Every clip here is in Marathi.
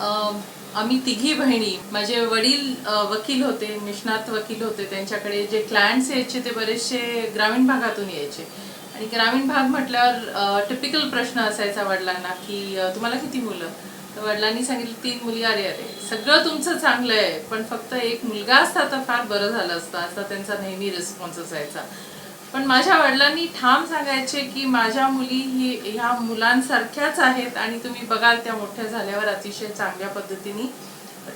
आम्ही तिघी बहिणी माझे वडील वकील होते निष्णात वकील होते. त्यांच्याकडे जे क्लायंट्स यायचे ते बरेचसे ग्रामीण भागातून यायचे. आणि ग्रामीण भाग म्हटल्यावर टिपिकल प्रश्न असायचा वडिलांना की तुम्हाला किती मुलं? तर वडिलांनी सांगितलं तीन मुली अरे अरे. सगळं तुमचं चांगलं आहे पण फक्त एक मुलगा असता तर फार बरं झालं असतं. असा त्यांचा नेहमी रिस्पॉन्स असायचा. पण माझ्या वडिलांनी ठाम सांगायचे की माझ्या मुली ही ह्या मुलांसारख्याच आहेत आणि तुम्ही बघाल त्या मोठ्या झाल्यावर अतिशय चांगल्या पद्धतीने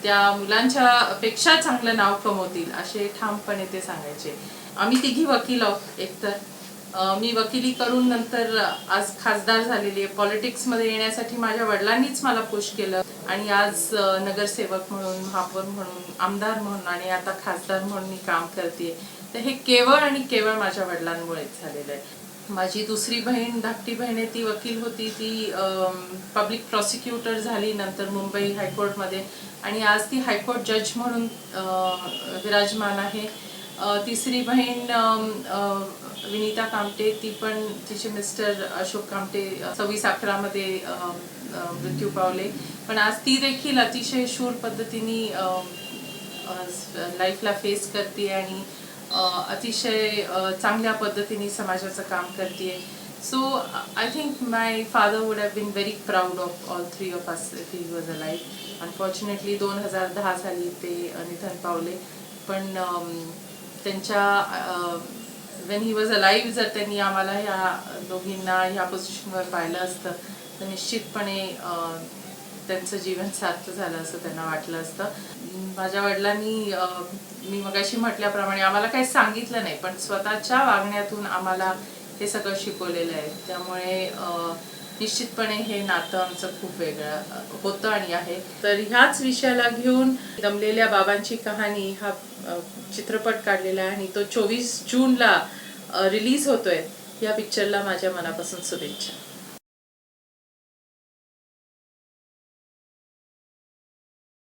त्या मुलांच्या पेक्षा चांगलं नाव कमवतील असे ठामपणे ते सांगायचे. आम्ही तिघी वकील आहोत एकतर. मी वकिली करून नंतर आज खासदार झालेली आहे. पॉलिटिक्समध्ये येण्यासाठी माझ्या वडिलांनीच मला पुश केलं. आणि आज नगरसेवक म्हणून महापौर म्हणून आमदार म्हणून आणि आता खासदार म्हणून मी काम करते. तर हे केवळ आणि केवळ माझ्या वडिलांमुळेच झालेलं आहे. माझी दुसरी बहीण धाकटी बहीण आहे ती वकील होती. ती पब्लिक प्रॉसिक्युटर झाली नंतर मुंबई हायकोर्टमध्ये. आणि आज ती हायकोर्ट जज म्हणून विराजमान आहे. तिसरी बहीण विनीता कामटे ती पण तिचे मिस्टर अशोक कामटे सव्वीस अकरामध्ये मध्ये मृत्यू पावले. पण आज ती देखील अतिशय शूर पद्धतीने लाईफला फेस करते आणि अतिशय चांगल्या पद्धतीने समाजाचं काम करते. So I think my father would have been very proud of all three of us if he was a life unfortunately दोन हजार दहा साली ते निधन पावले. पण त्यांच्या when he was a live जर त्यांनी आम्हाला ह्या दोघींना ह्या पोझिशनवर पाहिलं असतं तर निश्चितपणे अं, त्यांचं जीवन सार्थ झालं असं त्यांना वाटलं असतं. माझ्या वडिलांनी अं, मी मगाशी म्हटल्याप्रमाणे आम्हाला काही सांगितलं नाही पण स्वतःच्या वागण्यातून आम्हाला हे सगळं शिकवलेलं आहे. त्यामुळे अं, निश्चितपणे हे नातं आमचं खूप वेगळं होतं आणि आहे. तर ह्याच विषयाला घेऊन दमलेल्या बाबांची कहाणी हा चित्रपट काढलेला आहे आणि तो चोवीस जूनला रिलीज होतोय. या पिक्चरला माझ्या मनापासून शुभेच्छा.